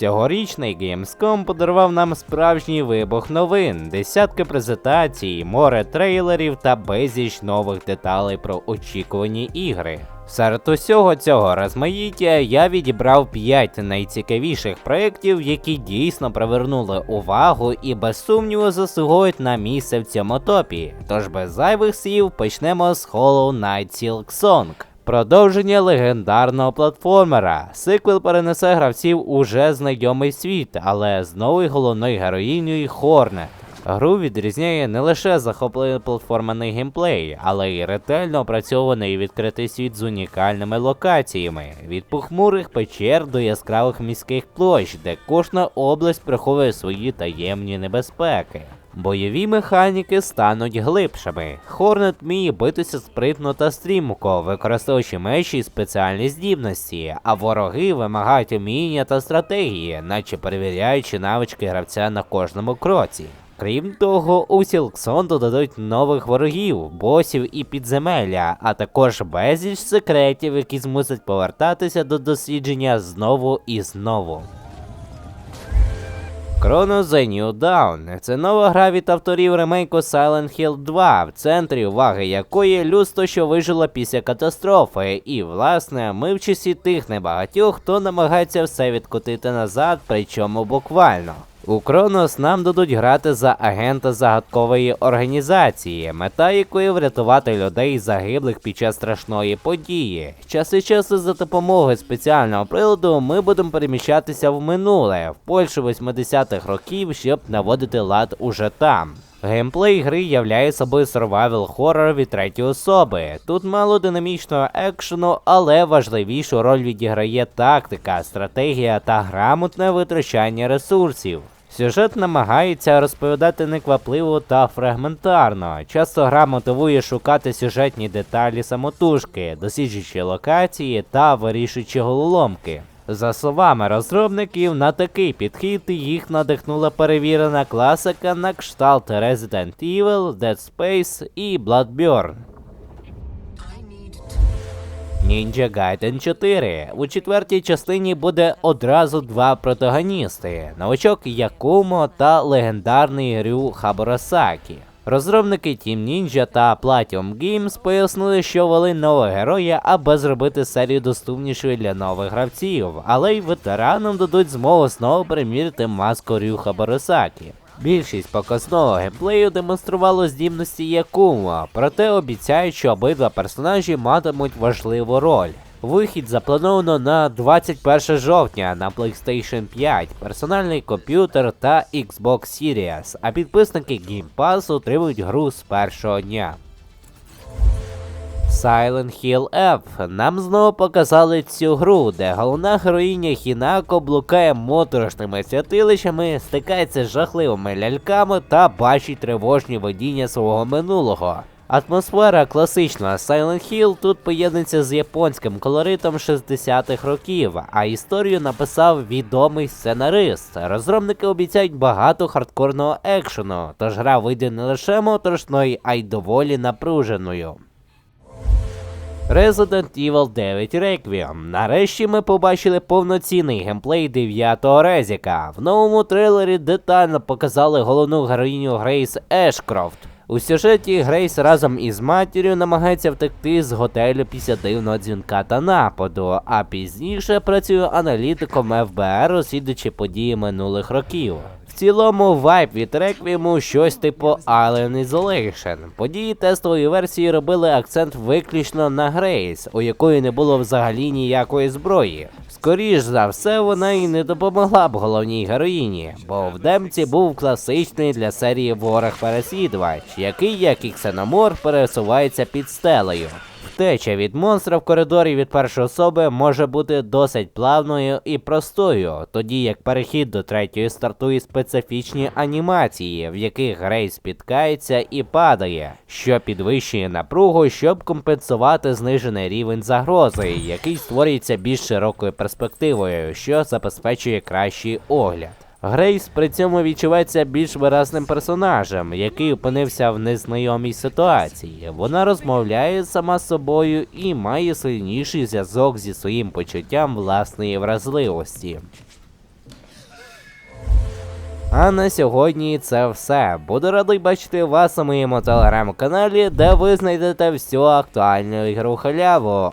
Цьогорічний Gamescom подарував нам справжній вибух новин, десятки презентацій, море трейлерів та безліч нових деталей про очікувані ігри. Серед усього цього розмаїття я відібрав 5 найцікавіших проєктів, які дійсно привернули увагу і без сумніву заслуговують на місце в цьому топі. Тож без зайвих слів почнемо з Hollow Knight Silk. Продовження легендарного платформера. Сиквел перенесе гравців уже знайомий світ, але з новою головною героїнею Хорнет. Гру відрізняє не лише захопливий платформений геймплей, але й ретельно опрацьований відкритий світ з унікальними локаціями, від похмурих печер до яскравих міських площ, де кожна область приховує свої таємні небезпеки. Бойові механіки стануть глибшими. Хорнет вміє битися спритно та стрімко, використовуючи мечі і спеціальні здібності, а вороги вимагають уміння та стратегії, наче перевіряючи навички гравця на кожному кроці. Крім того, у Сілксон додадуть нових ворогів, босів і підземелля, а також безліч секретів, які змусять повертатися до дослідження знову і знову. Chrono The New Dawn – це нова гра від авторів ремейку Silent Hill 2, в центрі уваги якої людство, що вижило після катастрофи. І, власне, ми в часі тих небагатьох, хто намагається все відкотити назад, причому буквально. У Кронос нам дадуть грати за агента загадкової організації, мета якої врятувати людей загиблих під час страшної події. Час від часу за допомогою спеціального приладу ми будемо переміщатися в минуле, в Польщу 80-х років, щоб наводити лад уже там. Геймплей гри являє собою survival хоррор від третьої особи. Тут мало динамічного екшену, але важливішу роль відіграє тактика, стратегія та грамотне витрачання ресурсів. Сюжет намагається розповідати неквапливо та фрагментарно. Часто гра мотивує шукати сюжетні деталі самотужки, досліджуючи локації та вирішуючи головоломки. За словами розробників, на такий підхід їх надихнула перевірена класика на кшталт Resident Evil, Dead Space і Bloodborne. Ninja Gaiden 4. У четвертій частині буде одразу два протагоністи: новачок Якумо та легендарний Рю Хабарасакі. Розробники Team Ninja та Platinum Games пояснили, що ввели нового героя, аби зробити серію доступнішою для нових гравців, але й ветеранам дадуть змогу знову примірити маску Рю Хабарасакі. Більшість показного геймплею демонструвало здібності Якума, проте обіцяють, що обидва персонажі матимуть важливу роль. Вихід заплановано на 21 жовтня на PlayStation 5, персональний комп'ютер та Xbox Series, а підписники Game Pass отримують гру з першого дня. Silent Hill F. Нам знову показали цю гру, де головна героїня Хінако блукає моторошними святилищами, стикається з жахливими ляльками та бачить тривожні видіння свого минулого. Атмосфера класичного Silent Hill тут поєднується з японським колоритом 60-х років, а історію написав відомий сценарист. Розробники обіцяють багато хардкорного екшену, тож гра вийде не лише моторошною, а й доволі напруженою. Resident Evil 9 Requiem. Нарешті ми побачили повноцінний геймплей 9-го Резіка. В новому трейлері детально показали головну героїню Грейс Ешкрофт. У сюжеті Грейс разом із матір'ю намагається втекти з готелю після дивного дзвінка та нападу, а пізніше працює аналітиком ФБР, розслідуючи події минулих років. Цілому вайб від реквієму щось типу Alien Isolation. Події тестової версії робили акцент виключно на Грейс, у якої не було взагалі ніякої зброї. Скоріш за все, вона і не допомогла б головній героїні, бо в демці був класичний для серії ворог переслідувач, який, як і ксеномор, пересувається під стелею. Втеча від монстра в коридорі від першої особи може бути досить плавною і простою, тоді як перехід до третьої стартує специфічні анімації, в яких Грей спіткається і падає, що підвищує напругу, щоб компенсувати знижений рівень загрози, який створюється більш широкою перспективою, що забезпечує кращий огляд. Грейс при цьому відчувається більш виразним персонажем, який опинився в незнайомій ситуації. Вона розмовляє сама з собою і має сильніший зв'язок зі своїм почуттям власної вразливості. А на сьогодні це все. Буду радий бачити вас у моєму телеграм-каналі, де ви знайдете всю актуальну ігру халяву.